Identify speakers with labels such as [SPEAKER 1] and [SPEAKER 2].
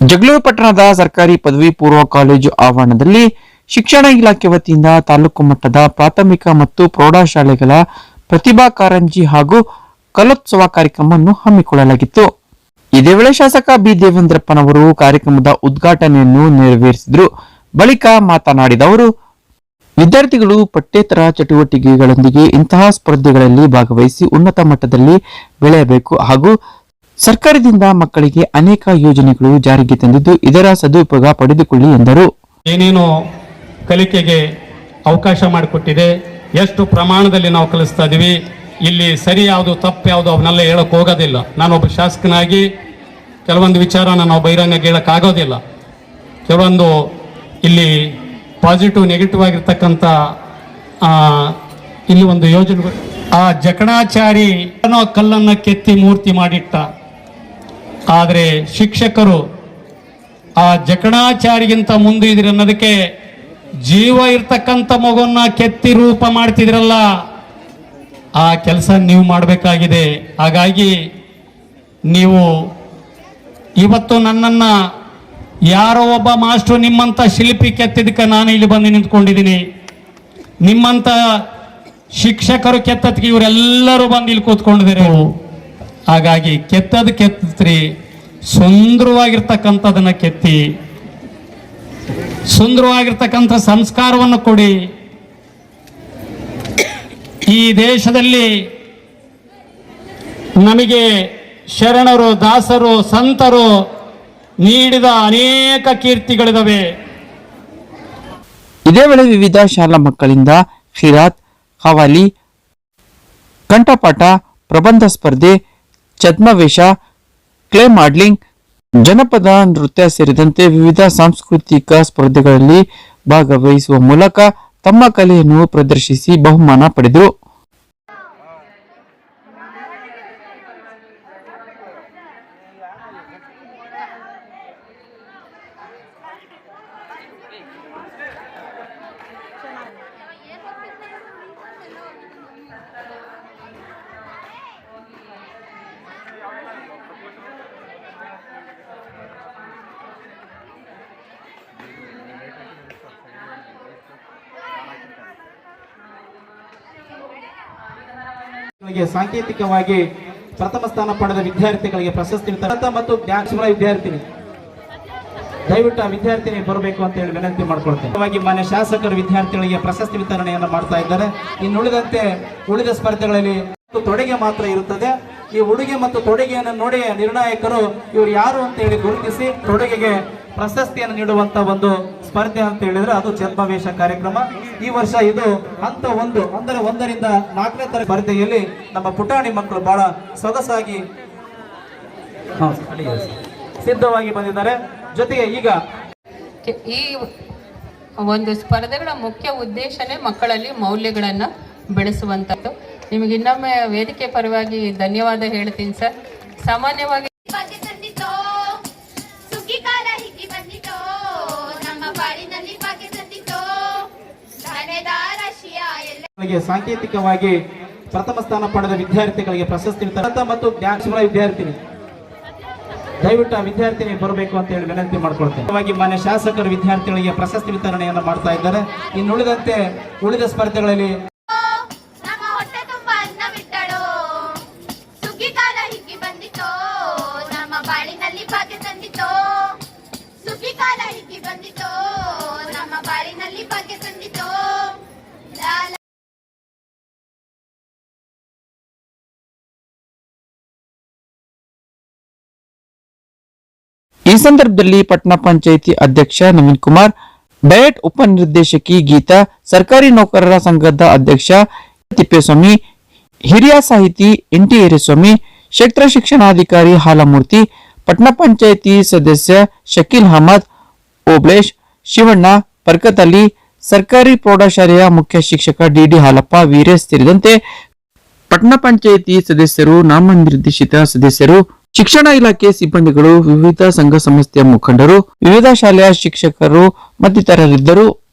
[SPEAKER 1] ಜಗಳೂರು ಪಟ್ಟಣದ ಸರ್ಕಾರಿ ಪದವಿ ಪೂರ್ವ ಕಾಲೇಜು ಆವರಣದಲ್ಲಿ ಶಿಕ್ಷಣ ಇಲಾಖೆ ವತಿಯಿಂದ ತಾಲೂಕು ಮಟ್ಟದ ಪ್ರಾಥಮಿಕ ಮತ್ತು ಪ್ರೌಢಶಾಲೆಗಳ ಪ್ರತಿಭಾ ಕಾರಂಜಿ ಹಾಗೂ ಕಲೋತ್ಸವ ಕಾರ್ಯಕ್ರಮವನ್ನು ಹಮ್ಮಿಕೊಳ್ಳಲಾಗಿತ್ತು. ಇದೇ ವೇಳೆ ಶಾಸಕ ಬಿ ದೇವೇಂದ್ರಪ್ಪನವರು ಕಾರ್ಯಕ್ರಮದ ಉದ್ಘಾಟನೆಯನ್ನು ನೆರವೇರಿಸಿದರು. ಬಳಿಕ ಮಾತನಾಡಿದ ಅವರು, ವಿದ್ಯಾರ್ಥಿಗಳು ಪಠ್ಯೇತರ ಚಟುವಟಿಕೆಗಳೊಂದಿಗೆ ಇಂತಹ ಸ್ಪರ್ಧೆಗಳಲ್ಲಿ ಭಾಗವಹಿಸಿ ಉನ್ನತ ಮಟ್ಟದಲ್ಲಿ ಬೆಳೆಯಬೇಕು ಹಾಗೂ ಸರ್ಕಾರದಿಂದ ಮಕ್ಕಳಿಗೆ ಅನೇಕ ಯೋಜನೆಗಳು ಜಾರಿಗೆ ತಂದಿದ್ದು ಇದರ ಸದುಪಯೋಗ ಪಡೆದುಕೊಳ್ಳಿ ಎಂದರು.
[SPEAKER 2] ಏನೇನು ಕಲಿಕೆಗೆ ಅವಕಾಶ ಮಾಡಿಕೊಟ್ಟಿದೆ, ಎಷ್ಟು ಪ್ರಮಾಣದಲ್ಲಿ ನಾವು ಕಲಿಸ್ತಾ ಇದ್ದೀವಿ ಇಲ್ಲಿ ಸರಿ ಯಾವುದು, ತಪ್ಪು ಯಾವುದು ಅವನ್ನೆಲ್ಲ ಹೇಳಕ್ ಹೋಗೋದಿಲ್ಲ. ನಾನೊಬ್ಬ ಶಾಸಕನಾಗಿ ಕೆಲವೊಂದು ವಿಚಾರನ ನಾವು ಬಹಿರಂಗ ಹೇಳೋಕ್ಕಾಗೋದಿಲ್ಲ. ಕೆಲವೊಂದು ಇಲ್ಲಿ ಪಾಸಿಟಿವ್ ನೆಗೆಟಿವ್ ಆಗಿರ್ತಕ್ಕಂಥ ಇಲ್ಲಿ ಒಂದು ಯೋಜನೆ ಆ ಜಕಣಾಚಾರಿ ಕಲ್ಲನ್ನು ಕೆತ್ತಿ ಮೂರ್ತಿ ಮಾಡಿಟ್ಟ ಆದರೆ ಶಿಕ್ಷಕರು ಆ ಜಕಣಾಚಾರಿಗಿಂತ ಮುಂದೆ ಇದ್ರಿ ಅನ್ನೋದಕ್ಕೆ ಜೀವ ಇರ್ತಕ್ಕಂಥ ಮಗುವನ್ನ ಕೆತ್ತಿ ರೂಪ ಮಾಡ್ತಿದ್ರಲ್ಲ, ಆ ಕೆಲಸ ನೀವು ಮಾಡಬೇಕಾಗಿದೆ. ಹಾಗಾಗಿ ನೀವು ಇವತ್ತು ನನ್ನನ್ನ ಯಾರೋ ಒಬ್ಬ ಮಾಸ್ಟ್ರು ನಿಮ್ಮಂತ ಶಿಲ್ಪಿ ಕೆತ್ತಿದ್ದಕ್ಕೆ ನಾನು ಇಲ್ಲಿ ಬಂದು ನಿಂತ್ಕೊಂಡಿದ್ದೀನಿ. ನಿಮ್ಮಂತ ಶಿಕ್ಷಕರು ಕೆತ್ತದಕ್ಕೆ ಇವರೆಲ್ಲರೂ ಬಂದು ಇಲ್ಲಿ ಕೂತ್ಕೊಂಡಿದ್ದಾರೆ. ಹಾಗಾಗಿ ಕೆತ್ತದ ಕೆತ್ತತ್ರಿ ಸುಂದರವಾಗಿರ್ತಕ್ಕಂಥದನ್ನ ಕೆತ್ತಿ, ಸುಂದರವಾಗಿರ್ತಕ್ಕಂಥ ಸಂಸ್ಕಾರವನ್ನು ಕೊಡಿ. ಈ ದೇಶದಲ್ಲಿ ನಮಗೆ ಶರಣರು, ದಾಸರು, ಸಂತರು ನೀಡಿದ ಅನೇಕ ಕೀರ್ತಿಗಳಿದವೆ.
[SPEAKER 1] ಇದೇ ವೇಳೆ ವಿವಿಧ ಶಾಲಾ ಮಕ್ಕಳಿಂದ ಖಿರಾತ್ ಹವಾಲಿ ಕಂಠಪಾಠ, ಪ್ರಬಂಧ ಸ್ಪರ್ಧೆ ಛದ್ಮವೇಷ ಕ್ಲೇ ಮಾಡ್ಲಿಂಗ್, ಜನಪದ ನೃತ್ಯ ಸೇರಿದಂತೆ ವಿವಿಧ ಸಾಂಸ್ಕೃತಿಕ ಸ್ಪರ್ಧೆಗಳಲ್ಲಿ ಭಾಗವಹಿಸುವ ಮೂಲಕ ತಮ್ಮ ಕಲೆಯನ್ನು ಪ್ರದರ್ಶಿಸಿ ಬಹುಮಾನ ಪಡೆದರು.
[SPEAKER 3] ಸಾಂಕೇತಿಕವಾಗಿ ಪ್ರಥಮ ಸ್ಥಾನ ಪಡೆದ ವಿದ್ಯಾರ್ಥಿಗಳಿಗೆ ಪ್ರಶಸ್ತಿ ವಿತರಣೆ ಮತ್ತು ಜ್ಞಾನ ವಿದ್ಯಾರ್ಥಿನಿ. ದಯವಿಟ್ಟು ಆ ವಿದ್ಯಾರ್ಥಿನಿ ಬರಬೇಕು ಅಂತ ಹೇಳಿ ವಿನಂತಿ ಮಾಡ್ಕೊಳ್ತೇನೆ. ಮಾನ್ಯ ಶಾಸಕರು ವಿದ್ಯಾರ್ಥಿಗಳಿಗೆ ಪ್ರಶಸ್ತಿ ವಿತರಣೆಯನ್ನು ಮಾಡ್ತಾ ಇದ್ದಾರೆ. ಇನ್ನು ಉಳಿದಂತೆ ಉಳಿದ ಸ್ಪರ್ಧೆಗಳಲ್ಲಿ ತೊಡೆಗೆ ಮಾತ್ರ ಇರುತ್ತದೆ. ಈ ಉಡುಗೆ ಮತ್ತು ತೊಡುಗೆಯನ್ನು ನೋಡಿ ನಿರ್ಣಾಯಕರು ಇವರು ಯಾರು ಅಂತ ಹೇಳಿ ಗುರುತಿಸಿ ತೊಡುಗೆಗೆ ಪ್ರಶಸ್ತಿಯನ್ನು ನೀಡುವಂತ ಒಂದು ಸ್ಪರ್ಧೆ ಅಂತ ಹೇಳಿದ್ರೆ ಅದು ಛದ್ಮವೇಷ ಕಾರ್ಯಕ್ರಮ. ಈ ವರ್ಷ ಇದು ಹಂತ ಒಂದು, ಅಂದರೆ ಒಂದರಿಂದ ನಾಲ್ಕನೇ ತರ ಸ್ಪರ್ಧೆಯಲ್ಲಿ ನಮ್ಮ ಪುಟಾಣಿ ಮಕ್ಕಳು ಬಹಳ ಸೊಗಸಾಗಿ ಸಿದ್ಧವಾಗಿ ಬಂದಿದ್ದಾರೆ. ಜೊತೆಗೆ ಈಗ
[SPEAKER 4] ಈ ಒಂದು ಸ್ಪರ್ಧೆಗಳ ಮುಖ್ಯ ಉದ್ದೇಶನೇ ಮಕ್ಕಳಲ್ಲಿ ಮೌಲ್ಯಗಳನ್ನು ಬೆಳೆಸುವಂಥದ್ದು ನಿಮಗೆ ಇನ್ನೊಮ್ಮೆ ವೇದಿಕೆ ಪರವಾಗಿ ಧನ್ಯವಾದ ಹೇಳ್ತೀನಿ ಸರ್. ಸಾಮಾನ್ಯವಾಗಿ
[SPEAKER 3] ಗಳಿಗೆ ಸಾಂಕೇತಿಕವಾಗಿ ಪ್ರಥಮ ಸ್ಥಾನ ಪಡೆದ ವಿದ್ಯಾರ್ಥಿಗಳಿಗೆ ಪ್ರಶಸ್ತಿ ವಿತರಣೆ ಮತ್ತು ಜ್ಞಾನ ವಿದ್ಯಾರ್ಥಿನಿ. ದಯವಿಟ್ಟು ಆ ವಿದ್ಯಾರ್ಥಿನಿ ಬರಬೇಕು ಅಂತ ಹೇಳಿ ವಿನಂತಿ ಮಾಡ್ಕೊಳ್ತೇನೆ. ಮಾನ್ಯ ಶಾಸಕರು ವಿದ್ಯಾರ್ಥಿಗಳಿಗೆ ಪ್ರಶಸ್ತಿ ವಿತರಣೆಯನ್ನು ಮಾಡ್ತಾ ಇದ್ದಾರೆ. ಇನ್ನುಳಿದಂತೆ ಉಳಿದ ಸ್ಪರ್ಧೆಗಳಲ್ಲಿ
[SPEAKER 1] ಈ ಸಂದರ್ಭದಲ್ಲಿ ಪಟ್ಟಣ ಪಂಚಾಯಿತಿ ಅಧ್ಯಕ್ಷ ನವೀನ್ ಕುಮಾರ್, ಡಯಟ್ ಉಪನಿರ್ದೇಶಕಿ ಗೀತಾ, ಸರ್ಕಾರಿ ನೌಕರರ ಸಂಘದ ಅಧ್ಯಕ್ಷ ತಿಪ್ಪೇಸ್ವಾಮಿ, ಹಿರಿಯ ಸಾಹಿತಿ ಎನ್ ಟಿ ಹಿರೇಸ್ವಾಮಿ ಕ್ಷೇತ್ರ ಶಿಕ್ಷಣಾಧಿಕಾರಿ ಹಾಲಮೂರ್ತಿ ಪಟ್ಟಣ ಪಂಚಾಯಿತಿ ಸದಸ್ಯ ಶಕೀಲ್ ಅಹಮದ್ ಓಬ್ಳೇಶ್ ಶಿವಣ್ಣ ಬರ್ಕತ್ ಅಲಿ ಸರ್ಕಾರಿ ಪ್ರೌಢಶಾಲೆಯ ಮುಖ್ಯ ಶಿಕ್ಷಕ ಡಿಡಿ ಹಾಲಪ್ಪ, ವೀರೇಶ್ ಸೇರಿದಂತೆ ಪಟ್ಟಣ ಪಂಚಾಯಿತಿ ಸದಸ್ಯರು, ನಾಮನಿರ್ದೇಶಿತ ಸದಸ್ಯರು, ಶಿಕ್ಷಣ ಇಲಾಖೆ ಸಿಬ್ಬಂದಿಗಳು, ವಿವಿಧ ಸಂಘ ಸಂಸ್ಥೆಯ ಮುಖಂಡರು, ವಿವಿಧ ಶಾಲೆಯ ಶಿಕ್ಷಕರು ಮತ್ತಿತರರಿದ್ದರು.